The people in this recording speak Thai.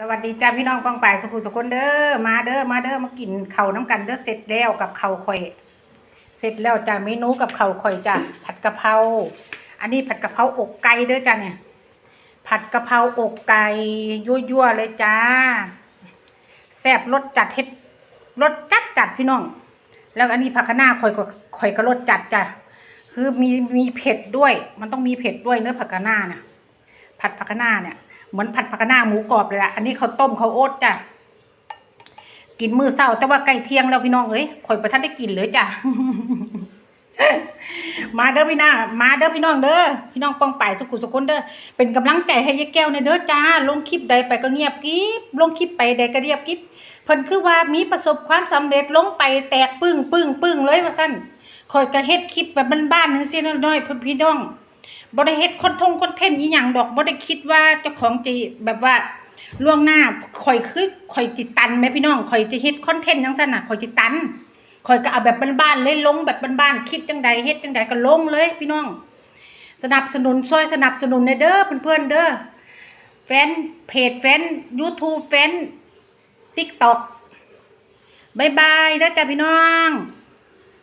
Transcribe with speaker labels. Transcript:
Speaker 1: สวัสดีจ้าพี่น้องปองป่ายสุขุมสุคนเด้อมาเด้อมาเด้อมากินเข้าน้ำกันเด้อเสร็จแล้วกับเข้าข่อย เสร็จแล้วจ้าเมนูกับเข้าข่อยจ้าผัดกะเพราอันนี้ผัดกะเพราอกไก่เด้อจ้าเนี่ย ผัดกะเพราอกไก่ยั่วๆเลยจ้าแซ่บรสจัดเฮ็ดรสจัดจัดพี่น้อง แล้วอันนี้ผักคะน้าข่อยก็ข่อยก็รสจัดจ้ะคือมีมีเผ็ดด้วย มันต้องมีเผ็ดด้วยเนื้อผักคะน้าน่ะ ผัดผักคะน้าเนี่ยเหมือนผัดผักคะน้าหมูกรอบเลยอะอันนี้เขาต้มเขาโอ๊ตจ้ะกินมือเช้า แต่ว่าใกล้เที่ยงแล้วพี่น้องเอ้ยข่อยประทันได้กินเลยจ้ะมาเด้อพี่น้ามาเด้อพี่น้องเด้อพี่น้องป้องป่ายสุขุสุคนเด้อเป็นกำลังใจให้ยายแก้วในเด้อจ้า ลงคลิปใดไปก็เงียบกิ๊บลงคลิปไปใดก็เงียบกิ๊บเพิ่นคือว่ามีประสบความสำเร็จลงไปแตกปึ้งปึ้งปึ้งเลยว่าซั่นข่อยก็เฮ็ดคลิปแบบบ้านๆจังซี่น้อยๆเพิ่นพี่น้อง บ่ได้เฮ็ดคอนทงคอนเทนต์อีหยังดอกบ่ได้คิดว่าเจ้าของจะแบบว่าล่วงหน้าข่อยคือข่อยจิตตันแม่พี่น้องข่อยจะเฮ็ดคอนเทนต์จังซั่นน่ะข่อยจิตตันข่อยก็เอาแบบบ้านๆเลยลงแบบบ้านๆคิดจังใดเฮ็ดจังใดก็ลงเลย พี่น้อง สนับสนุนช่วยสนับสนุนในเด้อเพื่อนๆเด้อแฟนเพจแฟน YouTube แฟน TikTok บายบายเด้อจ้าพี่น้อง